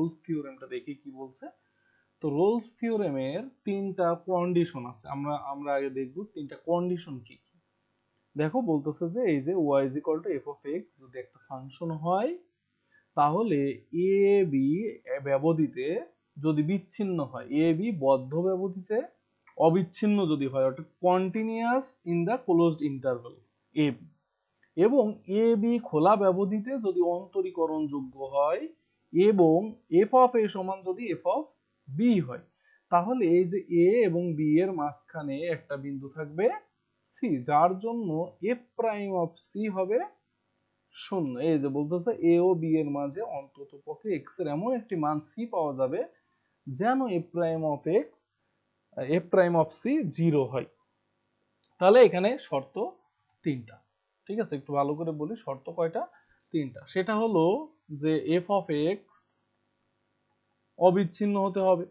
Rolle's থিওরেমটা দেখি কি বলছে? তো রোলস থিওরেমের তিনটা কন্ডিশন আছে। আমরা আমরা আগে দেখব তিনটা কন্ডিশন কি কি। দেখো বলতেছে যে এই যে y is equal to f of x যদি একটা ফাংশন হয়, তাহলে এ বি ব্যবধিতে যদি বিচ্ছিন্ন হয় এ বি বদ্ধ ব্যবধিতে অবিচ্ছিন্ন যদি হয়, অর্থাৎ continuous in the closed interval a b এবং এ বি খোলা ব্যবধিতে যদি অন্তরীকরণ যোগ্য হয় এবং এফ অফ এ সমান যদি এফ অফ বি হয়, তাহলে এই যে এ এবং বি এর মাঝখানে একটা বিন্দু থাকবে সি যার জন্য এফ প্রাইম অফ সি হবে শূন্য। এই যে বলতেছে এ ও বি এর মাঝে অন্তত পক্ষে এক্সের এমন একটি মান সি পাওয়া যাবে যেন f prime of x f prime of c zero হয়। তাহলে এখানে শর্ত তিনটা। ঠিক আছে? একটু ভালো করে বলি, শর্ত কয়টা? তিনটা। সেটা হলো যে এফ অফ এক্স অবিচ্ছিন্ন হতে হবে।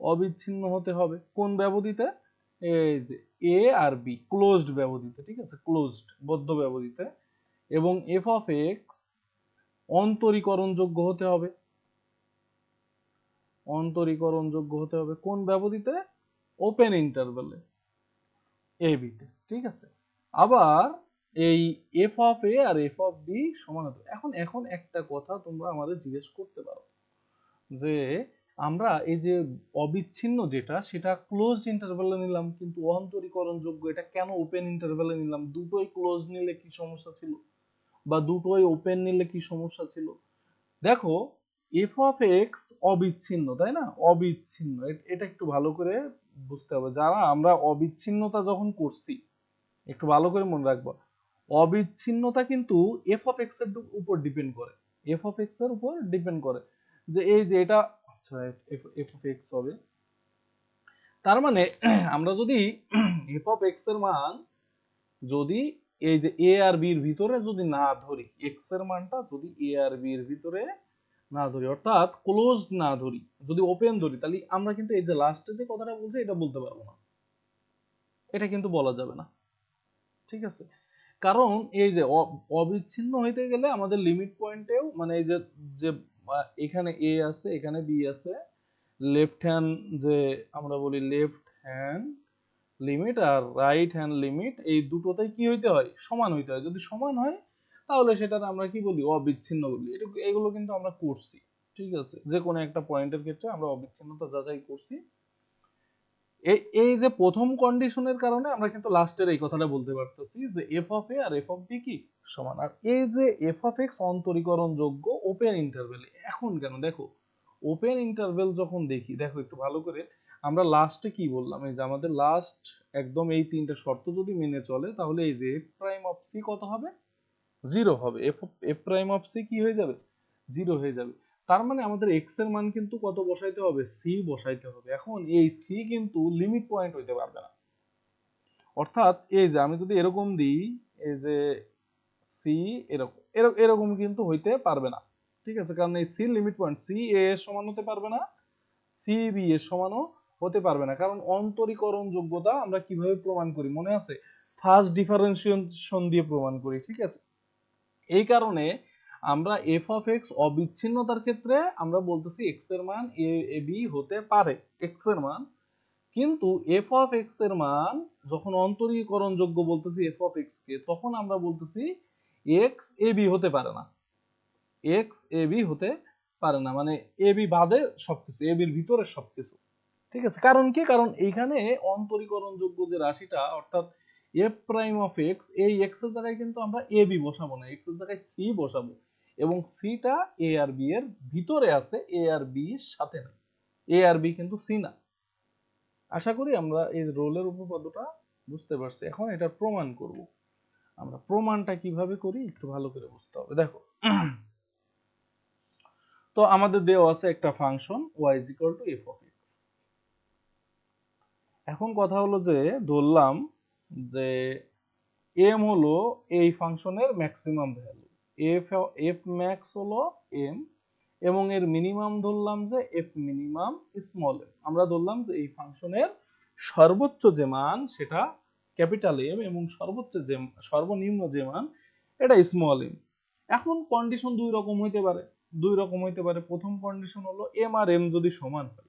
অবিচ্ছিন্ন হতে হবে কোন ব্যবধিতে? এই যে এ আর বি ক্লোজড ব্যবধিতে, ঠিক আছে? ক্লোজড বদ্ধ ব্যবধিতে। এবং এফ অফ এক্স অন্তরীকরণযোগ্য হতে হবে। অন্তরীকরণযোগ্য হতে হবে কোন ব্যবধিতে? ওপেন ইন্টারভেলে এ। বিতে ঠিক আছে? আবার এই এফ অফ এ আর এফ অফ বি সমান হতে। এখন এখন একটা কথা তোমরা আমাদের জিজ্ঞেস করতে পারো যে আমরা এই যে অবিচ্ছিন্ন যেটা, সেটা ক্লোজ ইন্টারভ্যালে নিলাম, কিন্তু অন্তরীকরণ যোগ্য এটা কেন ওপেন ইন্টারভ্যালে নিলাম? দুটোই ক্লোজ নিলে কি সমস্যা ছিল? বা দুটোই ওপেন নিলে কি সমস্যা ছিল? দেখো এফ অফ এক্স অবিচ্ছিন্ন, তাই না? অবিচ্ছিন্ন। এটা একটু ভালো করে বুঝতে হবে। যারা আমরা অবিচ্ছিন্নতা যখন করছি, একটু ভালো করে মনে রাখব। অবিচ্ছিন্নতা কিন্তু এফ অফ এক্সের উপর ডিপেন্ড করে। এফ অফ এক্সের উপর ডিপেন্ড করে। যে এই যে এটা আচ্ছা এফ অফ এক্স হবে। তার মানে আমরা যদি এফ অফ এক্সের মান যদি এই যে এ আর বি এর ভিতরে যদি না ধরি এক্সের মানটা যদি এ আর বি এর ভিতরে না ধরি, অর্থাৎ ক্লোজ না ধরি, যদি ওপেন ধরি, তাহলে আমরা কিন্তু এই যে লাস্টে যে কথাটা বলছি, এটা বলতে পারব না। এটা কিন্তু বলা যাবে না। ঠিক আছে? কারণ এই যে অবিচ্ছিন্ন হইতে গেলে আমাদের লিমিট পয়েন্টেও মানে এই যে যে এখানে এ আছে, এখানে বি আছে লেফট হ্যান্ড যে আমরা বলি লেফট হ্যান্ড লিমিট আর রাইট হ্যান্ড লিমিট এই দুটোতেই কি হইতে হয়? সমান হইতে হয়। যদি সমান হয়, তাহলে সেটা আমরা কি বলি? অবিচ্ছিন্ন বলি। এগুলো কিন্তু আমরা করছি, ঠিক আছে? যে কোনো একটা পয়েন্টের ক্ষেত্রে আমরা অবিচ্ছিন্নতা যাচাই করছি। এই যে প্রথম কন্ডিশনের কারণে আমরা কিন্তু লাস্টের এই কথাটা বলতে পারতেছি যে এফ অফ এ আর এফ অফ বি কি? সমান। আর এই যে এফ অফ এক্স অন্তরীকরণ যোগ্য ওপেন ইন্টারভেলে এখন কেন? দেখো ওপেন ইন্টারভেল যখন দেখি, দেখো একটু ভালো করে, আমরা লাস্টে কি বললাম? এই যে আমাদের লাস্ট একদম এই তিনটা শর্ত যদি মেনে চলে, তাহলে এই যে এফ প্রাইম অফ সি কত হবে? জিরো হবে। F f prime of c কি হয়ে যাবে? জিরো হয়ে যাবে। তার মানে আমাদের এক্সের মান কিন্তু কত বসাইতে হবে? সি বসাইতে হবে। এখন এই সি কিন্তু লিমিট পয়েন্ট হইতে পারবে না। অর্থাৎ এই যে আমি যদি এরকম দিই, এই যে সি এরকম এরকম কিন্তু হইতে পারবে না। ঠিক আছে? কারণ এই c limit point c a এর সমান হতে পারবে না সি বি এর সমানও হতে পারবে না। কারণ অন্তরীকরণ যোগ্যতা আমরা কীভাবে প্রমাণ করি? মনে আছে? ফার্স্ট ডিফারেন্সিয়েশন দিয়ে প্রমাণ করি। ঠিক আছে? এই কারণে আমরা এফ অফ এক্স অবিচ্ছিন্নতার ক্ষেত্রে আমরা বলতেছি এক্সের মান এ এ বি হতে পারে এক্সের মান। কিন্তু এফ অফ এক্সের মান যখন অন্তরীকরণ যোগ্য বলতেছি এফ অফ এক্স কে, তখন আমরা বলতেছি এক্স এ বি হতে পারে না। এক্স এ বি হতে পারে না মানে এ বি বাদে সবকিছু এ বির ভিতরে সবকিছু। ঠিক আছে? কারণ কি? কারণ এইখানে অন্তরীকরণ যোগ্য যে রাশিটা, অর্থাৎ এফ প্রাইম অফ এক্স এই এক্সের জায়গায় কিন্তু আমরা এ বি বসাবো না এক্সের জায়গায় সি বসাবো। এবং সিটা এ আর বি এর ভিতরে আছে এ আর বি এর সাথে না এ আর বি কিন্তু সি না। আশা করি আমরা এই রোলের উপপাদ্যটা বুঝতে পারছি। এখন এটা প্রমাণ করব। আমরা প্রমাণটা কীভাবে করি একটু ভালো করে বুঝতে হবে। দেখো। তো আমাদের দেওয়া আছে একটা function y is equal to f of x এখন কথা হলো যে, ধরলাম যে m হলো এই ফাংশনের maximum value f f max হলো m, এবং এর মিনিমাম ধরলাম যে এফ মিনিমাম স্মল m আমরা ধরলাম যে এই ফাংশনের সর্বোচ্চ যে মান, সেটা ক্যাপিটাল এম এবং সর্বোচ্চ যে, সর্বনিম্ন যে মান, এটা স্মল এম এখন কন্ডিশন দুই রকম হইতে পারে। দুই রকম হইতে পারে। প্রথম কন্ডিশন হলো এম আর এম যদি সমান হয়।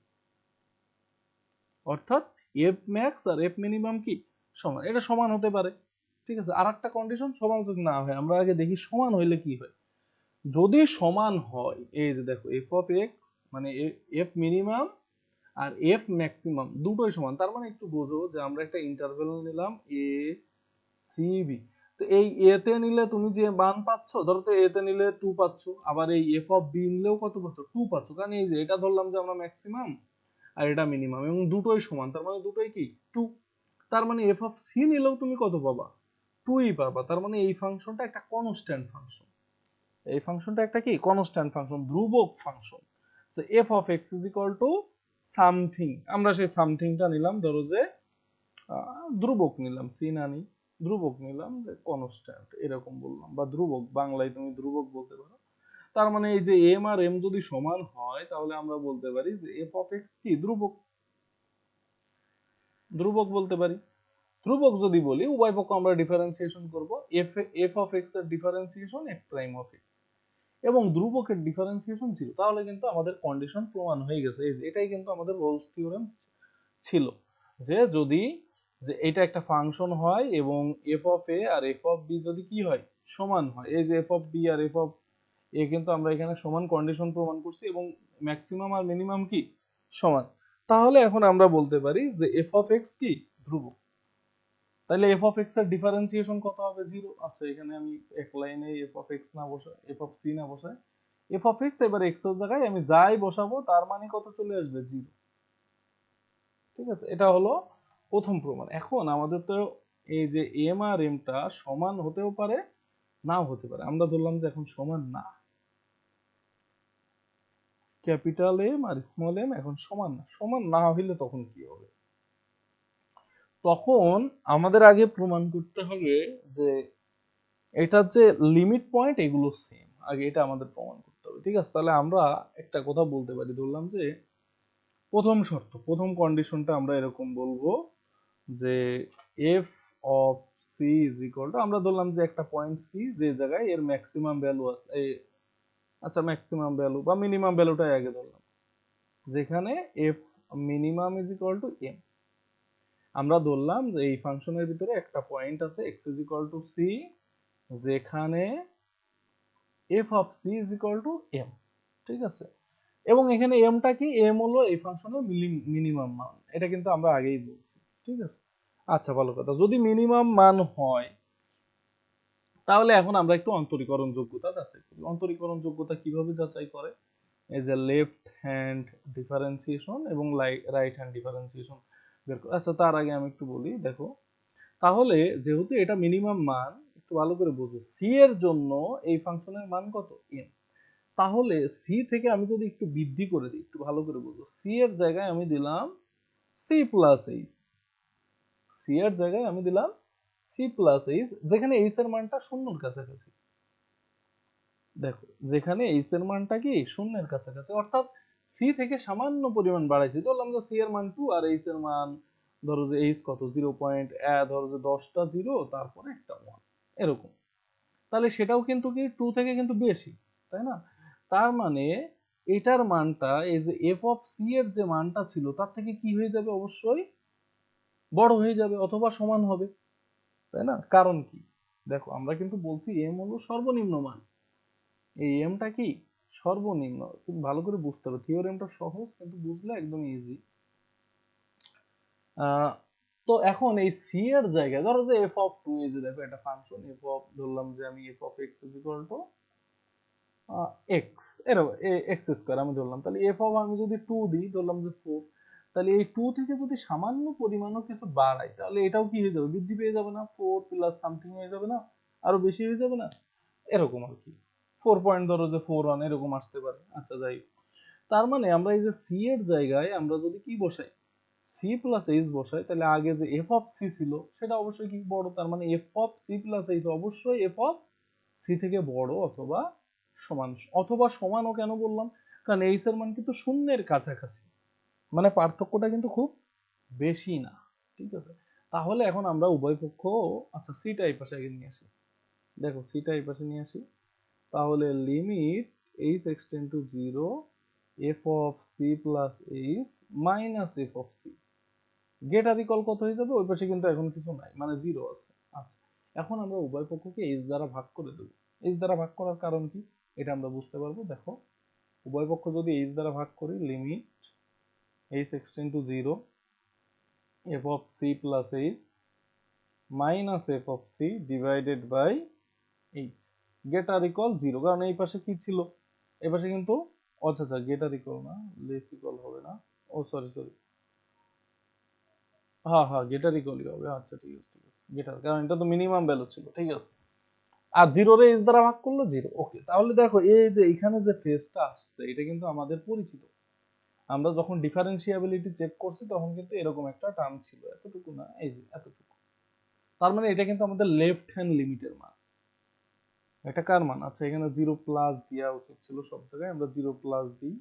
অর্থাৎ এফ ম্যাক্স আর এফ মিনিমাম কি? সমান। এটা সমান হতে পারে। ঠিক আছে? আর একটা কন্ডিশন সমান যদি না হয়, আমরা আগে দেখি সমান হইলে কি হয়? যদি সমান হয়, এই যে দেখো এফ অফ এক্স মানে এফ মিনিমাম আর এফ ম্যাক্সিমাম দুটোই সমান। তার মানে একটু বোঝো যে আমরা একটা ইন্টারভেল নিলাম এ সি বি তো এই এতে নিলে তুমি যে মান পাচ্ছ, ধরো তো এতে নিলে টু পাচ্ছ, আবার এই এফ অফ বি নিলেও কত পাচ্ছ? টু পাচ্ছ। কারণ এই যে এটা ধরলাম যে আমরা ম্যাক্সিমাম আর এটা মিনিমাম এবং দুটোই সমান। তার মানে দুটোই কি? টু তার মানে এফ অফ সি নিলেও তুমি কত পাবা? টুই পাবা তার মানে এই ফাংশনটা একটা কনস্ট্যান্ট ফাংশন এই ফাংশনটা একটা কি? কনস্ট্যান্ট ফাংশন ধ্রুবক function so f of x is equal to something আমরা সেই সামথিংটা নিলাম, ধরো যে ধ্রুবক নিলাম সি না নি ধ্রুবক নিলাম যে কনস্ট্যান্ট এরকম বললাম, বা ধ্রুবক, বাংলায় তুমি ধ্রুবক বলতে পারো। তার মানে এই যে এম আর এম যদি সমান হয়, তাহলে আমরা বলতে পারি যে এফ অফ এক্স কি? ধ্রুবক। ধ্রুবক বলতে পারি। ধ্রুবক যদি বলি, উভয় পক্ষ আমরা ডিফারেন্সিয়েশন করব। এফ এফ অফ এক্সের differentiation f prime of x এবং ধ্রুবকের ডিফারেন্সিয়েশন ছিল। তাহলে কিন্তু আমাদের কন্ডিশন প্রমাণ হয়ে গেছে। এই যে, এটাই কিন্তু আমাদের রোলস থিওরেম ছিল। যে যদি, যে এটা একটা ফাংশন হয় এবং এফ অফ এ আর এফ অফ বি যদি কি হয়? সমান হয়। এই যে এফ অফ বি আর এফ অফ এ কিন্তু আমরা এখানে সমান কন্ডিশন প্রমাণ করছি এবং ম্যাক্সিমাম আর মিনিমাম কি? সমান। তাহলে এখন আমরা বলতে পারি যে এফ অফ এক্স কি? ধ্রুবক। তাহলে এফ অফ এক্সের ডিফারেন্সিয়েশন কত হবে? জিরো আচ্ছা এখানে আমি এক লাইনে এফ অফ এক্স না বসাই এফ অফ সি না বসাই। এফ অফ এক্স এবার এক্সের জায়গায় আমি যাই বসাবো, তার মানে কত চলে আসবে? জিরো ঠিক আছে? এটা হলো প্রথম প্রমাণ। এখন আমাদের তো এই যে এম আর এমটা সমান হতেও পারে, নাও হতে পারে। আমরা ধরলাম যে এখন সমান না। ক্যাপিটাল এম আর স্মল এম এখন সমান না। সমান না হইলে তখন কি হবে? তখন আমাদের আগে প্রমাণ করতে হবে যে এটার যে লিমিট পয়েন্ট এগুলো সেম আগে এটা আমাদের প্রমাণ করতে হবে, ঠিক আছে? তাহলে আমরা একটা কথা বলতে পারি, ধরলাম যে প্রথম শর্ত, প্রথম কন্ডিশনটা আমরা এরকম বলব যে f of c is equal to আমরা ধরলাম যে একটা পয়েন্ট সি যে জায়গায় এর ম্যাক্সিমাম ভ্যালু আছে আচ্ছা ম্যাক্সিমাম ভ্যালু বা মিনিমাম ভ্যালুটাই আগে ধরলাম। যেখানে f minimum is equal to m আমরা ধরলাম যে এই ফাংশনের ভিতরে একটা পয়েন্ট আছে x is equal to c যেখানে f of c is equal to m ঠিক আছে? এবং এখানে এমটা কি? এম হলো এই ফাংশনের মিনিমাম মান, এটা কিন্তু আমরা আগেই বলছি, ঠিক আছে? আচ্ছা ভালো কথা। যদি মিনিমাম মান হয়, তাহলে এখন আমরা একটু অন্তরীকরণ যোগ্যতা যাচাই করি। অন্তরীকরণ যোগ্যতা কীভাবে যাচাই করে? এই যে লেফট হ্যান্ড ডিফারেন্সিয়েশন এবং রাইট হ্যান্ড ডিফারেন্সিয়েশন বের আচ্ছা তার আগে আমি একটু বলি, দেখো। তাহলে যেহেতু এটা মিনিমাম মান, একটু ভালো করে বুঝো। সি এর জন্য এই ফাংশনের মান কত? এম তাহলে সি থেকে আমি যদি একটু বৃদ্ধি করে দিই, একটু ভালো করে বুঝো। সি এর জায়গায় আমি দিলাম সি প্লাস এইচ সি এর জায়গায় আমি দিলাম সি প্লাস এইচ যেখানে এইচ এর মানটা শূন্যর কাছাকাছি। দেখো, যেখানে এইচ এর মানটা কি? শূন্যের কাছাকাছি। অর্থাৎ সি থেকে সামান্য পরিমাণ বাড়াইছি। ধরলাম যে সি এর মান টু আর এইচ এর মান ধরো যে এইচ কত? জিরো পয়েন্ট ধরো যে দশটা জিরো তারপরে একটা ওয়ান এরকম। তাহলে সেটাও কিন্তু কি টু থেকে কিন্তু বেশি, তাই না? তার মানে এটার মানটা, এই যে এফ অফ সি এর যে মানটা ছিল, তার থেকে কি হয়ে যাবে অবশ্যই? বড় হয়ে যাবে অথবা সমান হবে, তাই না? কারণ কি? দেখো, আমরা কিন্তু বলছি এম হলো সর্বনিম্ন মান। এই এমটা কি? সর্বনিম্ন তুমি ভালো করে বুঝতে হবে। থিওরেমটা সহজ, কিন্তু বুঝলে একদম ইজি তো এখন এই সি এর জায়গায়, ধরো যে এফ অফ টু এই যে দেখো একটা ফাংশন এফ অফ ধরলাম যে আমি f of x is equal to x এরকম এক্স স্কোয়ার আমি ধরলাম। তাহলে এফ অফ আমি যদি টু দিই, ধরলাম যে ফোর তাহলে এই টু থেকে যদি সামান্য পরিমাণও কিছু বাড়াই, তাহলে এটাও কি হয়ে যাবে? বৃদ্ধি পেয়ে যাবে না? ফোর প্লাস সামথিং হয়ে যাবে না? আরও বেশি হয়ে যাবে না? এরকম আর কি। ফোর পয়েন্ট ধরো যে ফোর ওয়ান এরকম আসতে পারে। আচ্ছা যাই। তার মানে আমরা এই যে সি এর জায়গায় আমরা যদি কি বসাই? সি প্লাস এইচ বসাই, তাহলে আগে যে এফ অফ সি ছিল, সেটা অবশ্যই কি বড়? তার মানে f of c plus h অবশ্যই এফ অফ সি থেকে বড় অথবা সমান, অথবা সমানও কেন বললাম? কারণ এইচ এর মান কিন্তু শূন্যের কাছাকাছি। মানে পার্থক্যটা কিন্তু খুব বেশি না, ঠিক আছে? তাহলে এখন আমরা উভয় পক্ষ আচ্ছা সিটা এই পাশে আগে নিয়ে আসি। দেখো সিটা এই পাশে নিয়ে আসি। তাহলে limit h extend to zero f of c plus h minus f of c greater আদিকল কত হয়ে যাবে? ওই পাশে কিন্তু এখন কিছু নাই মানে জিরো আছে। আচ্ছা এখন আমরা উভয় পক্ষকে এইচ দ্বারা ভাগ করে দেবো। এইচ দ্বারা ভাগ করার কারণ কি? এটা আমরা বুঝতে পারব, দেখো। উভয় পক্ষ যদি এইচ দ্বারা ভাগ করি limit h extend to zero f of c plus h minus f of c divided by h greater or equal zero কারণ এই পাশে কি ছিল? এই পাশে কিন্তু আচ্ছা আচ্ছা গেট আর ইকল না? লেস ইকল হবে না? ও সরি সরি হ্যাঁ হ্যাঁ গেটার ইকলই হবে। আচ্ছা ঠিক আছে ঠিক আছে। গেটার কারণ এটা তো মিনিমাম ভ্যালু ছিল, ঠিক আছে। আর জিরো রে এস দ্বারা ভাগ করল জিরো ওকে তাহলে দেখো, এই যে এখানে যে ফেজটা আসছে, এটা কিন্তু আমাদের পরিচিত। আমরা যখন ডিফারেন্সিয়াবিলিটি চেক করছি, তখন কিন্তু এরকম একটা টার্ম ছিল। এতটুকু না, এই যে, এতটুকু। তার মানে এটা কিন্তু আমাদের লেফট হ্যান্ড লিমিটের মান। এটা কার মান? আচ্ছা এখানে জিরো প্লাস দেওয়া উচিত ছিল সব জায়গায়, আমরা জিরো প্লাস দিই।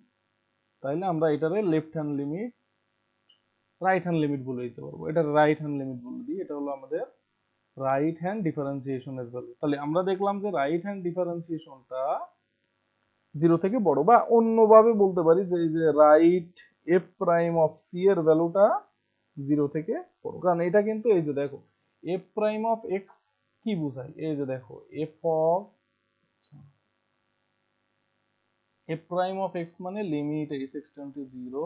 তাইলে আমরা এটারে left hand limit right hand limit বলে দিতে পারব। এটা রাইট হ্যান্ড লিমিট বলে দিই, এটা হলো আমাদের রাইট হ্যান্ড ডিফারেন্সিয়েশনের ভ্যালু তাহলে আমরা দেখলাম যে রাইট হ্যান্ড ডিফারেন্সিয়েশনটা জিরো থেকে বড়, বা অন্যভাবে বলতে পারি যে এই যে right f prime of c এর ভ্যালুটা জিরো থেকে বড়। কারণ এটা কিন্তু এই যে দেখো এফ প্রাইম অফ এক্স কি বোঝায়? এই যে দেখো f of f prime of x মানে limit h extend to zero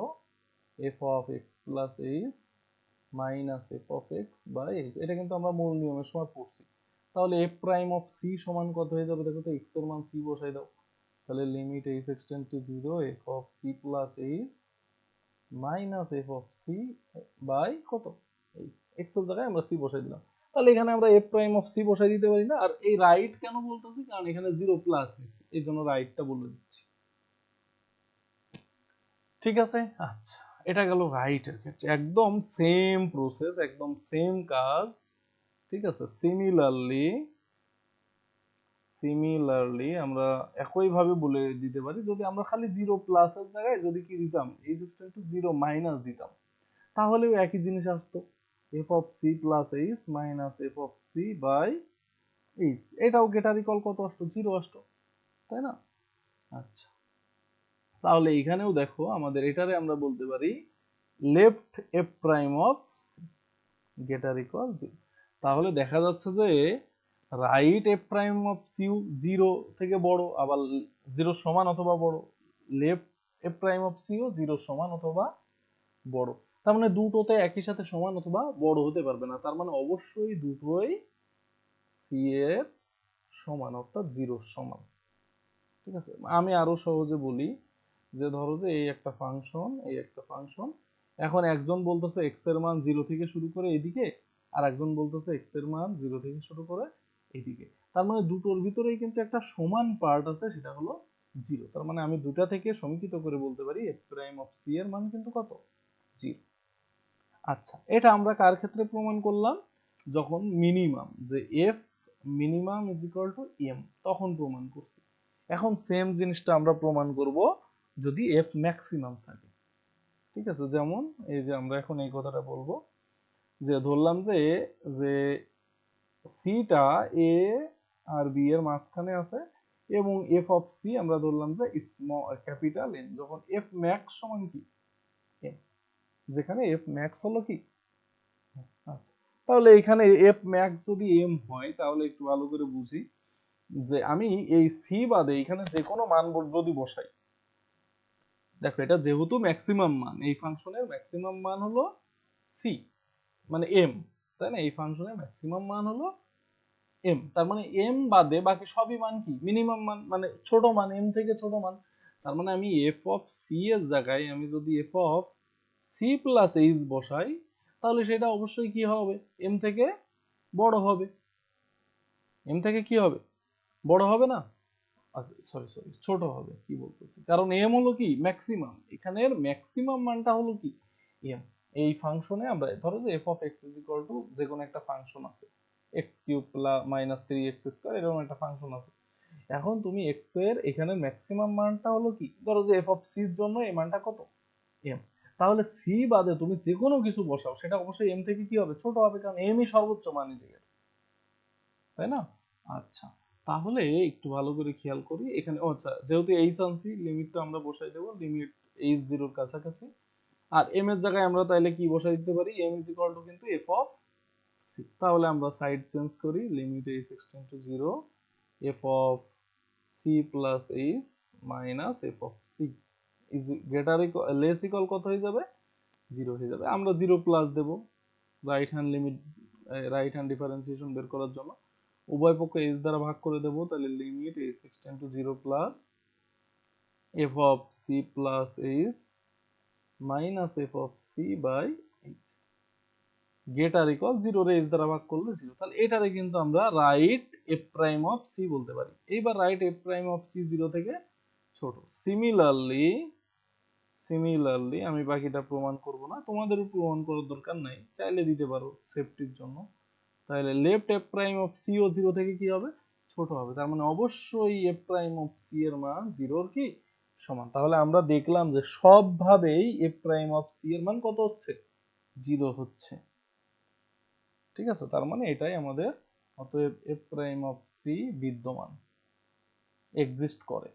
f of x plus h minus f of x by h এটা কিন্তু আমরা মূল নিয়মের সময় পড়ছি। তাহলে এফ প্রাইম অফ সি সমান কত হয়ে যাবে? দেখো তো এক্সের মান সি বসাই দাও। তাহলে limit h extend to zero f of c plus h minus f of c by কত? এইচ এক্সের জায়গায় আমরা সি বসাই দিলাম। তাহলে এখানে আমরা এফ প্রাইম অফ সি বসাই দিতে পারি না। আর এই রাইট কেন বলতেছি? কারণ এখানে জিরো প্লাস এই জন্য রাইটটা বলে দিচ্ছি। ঠিক আছে? আচ্ছা এটা গেল রাইটের ক্ষেত্রে। একদম সেম প্রসেস একদম সেম কাজ, ঠিক আছে? সিমিলারলি সিমিলারলি আমরা একইভাবে বলে দিতে পারি, যদি আমরা খালি জিরো প্লাসের জায়গায় যদি কি দিতাম, এই এক্সটেন্ড টু জিরো মাইনাস দিতাম, তাহলেও একই জিনিস আসতো। F of c plus h minus f of c by h এটাও গেটার ইকল কত আসতো? জিরো আসতো, তাই না? আচ্ছা। তাহলে এখানেও দেখো আমাদের এটারে আমরা বলতে পারি left f prime of greater equal zero তাহলে দেখা যাচ্ছে যে right F prime of see you zero থেকে বড়, আবার জিরো সমান অথবা বড় left F prime of CO zero সমান অথবা বড়। তার মানে দুটোতে একই সাথে সমান অথবা বড় হতে পারবে না, তার মানে অবশ্যই দুটোই সি এর সমান অর্থাৎ জিরোর সমান। ঠিক আছে? আমি আরও সহজে বলি। যে ধরো যে এই একটা ফাংশন এই একটা ফাংশন এখন একজন বলতেছে এক্সের মান জিরো থেকে শুরু করে এদিকে, আর একজন বলতেছে এক্সের মান জিরো থেকে শুরু করে এদিকে। তার মানে দুটোর ভিতরেই কিন্তু একটা সমান পার্ট আছে, সেটা হলো জিরো তার মানে আমি দুটা থেকে সমীকৃত করে বলতে পারি এফ প্রাইম অফ সি এর মান কিন্তু কত? জিরো আচ্ছা এটা আমরা কার ক্ষেত্রে প্রমাণ করলাম? যখন মিনিমাম যে f minimum is equal to m তখন প্রমাণ করছি। এখন সেম জিনিসটা আমরা প্রমাণ করব যদি এফ ম্যাক্সিমাম থাকে। ঠিক আছে? যেমন এই যে আমরা এখন এই কথাটা বলব যে ধরলাম যে যে সিটা এ আর বি এর মাঝখানে আছে এবং এফ অফ সি আমরা ধরলাম যে স্মল ক্যাপিটাল এন যখন এফ ম্যাক্স সমান কি? যেখানে এফ ম্যাক্স হলো কি? আচ্ছা তাহলে এখানে এফ ম্যাক্স যদি এম হয়, তাহলে একটু ভালো করে বুঝি যে আমি এই সি বাদে এখানে যে কোনো মান যদি বসাই দেখো, এটা যেহেতু ম্যাক্সিমাম মান, এই ফাংশনের ম্যাক্সিমাম মান হলো সি মানে এম তাই না? এই ফাংশনের ম্যাক্সিমাম মান হলো এম তার মানে এম বাদে বাকি সবই মান কি? মিনিমাম মান মানে ছোট মান এম থেকে ছোট মান। তার মানে আমি এফ অফ সি এর জায়গায় আমি যদি f of c plus h বসাই, তাহলে সেটা অবশ্যই কি হবে? এম থেকে বড় হবে। এম থেকে কি হবে? বড় হবে না? আচ্ছা সরি সরি ছোট হবে, কি বলতেছি? কারণ এম হলো কি? ম্যাক্সিমাম এখানের ম্যাক্সিমাম মানটা হলো কি? এম এই ফাংশনে আমরা, ধরো যে f of x is equal to যে কোনো একটা ফাংশন আছে। X cube plus minus three x square এরকম একটা ফাংশন আছে। এখন তুমি এক্সের এখানে ম্যাক্সিমাম মানটা হলো কি? ধরো যে এফ অফ সির জন্য এই মানটা কত? এম তাহলে সি বাদে তুমি যে কোনো কিছু বসাও, সেটা অবশ্যই এম থেকে কি হবে? ছোট হবে, কারণ এমই সর্বোচ্চ মান জায়গায় তাই না? আচ্ছা। তাহলে একটু ভালো করে খেয়াল করি। এখানে, ও আচ্ছা যেহেতু এইচ আনছি লিমিটটা আমরা বসাই দেবো লিমিট এইচ জিরোর কাছাকাছি। আর এম এর জায়গায় আমরা তাহলে কি বসাই দিতে পারি? এম ইজ ইকুয়াল টু কিন্তু এফ অফ সি তাহলে আমরা সাইড চেঞ্জ করি limit h extend to zero f of c plus h minus f of c is greater less equal কত হয়ে যাবে? জিরো হয়ে যাবে। আমরা জিরো প্লাস দেবো। Right hand limit right hand differentiation বের করার জন্য। উভয় পক্ষ এইচ দ্বারা ভাগ করে দেব, তাহলে limit h extend to zero plus f of c plus h minus f of c by h greater equal zero h দ্বারা ভাগ করলে জিরো তাহলে এটারে কিন্তু আমরা right f prime of c বলতে পারি। এইবার right f prime of c zero থেকে ছোট। সিমিলারলি সিমিলারলি আমি বাকিটা প্রমাণ করব না। তোমাদেরও প্রমাণ করার দরকার নাই। চাইলে দিতে পারো সেফটির জন্য। তাহলে left f prime of c O zero থেকে কি হবে? ছোট হবে। তার মানে অবশ্যই এফ প্রাইম অফ সি এর মান জিরোর কি? সমান। তাহলে আমরা দেখলাম যে সবভাবেই এফ প্রাইম অফ সি এর মান কত হচ্ছে? জিরো হচ্ছে। ঠিক আছে? তার মানে এটাই আমাদের অতএব এফ প্রাইম অফ সি বিদ্যমান। এক্সিস্ট করে।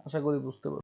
আশা করি বুঝতে পারছ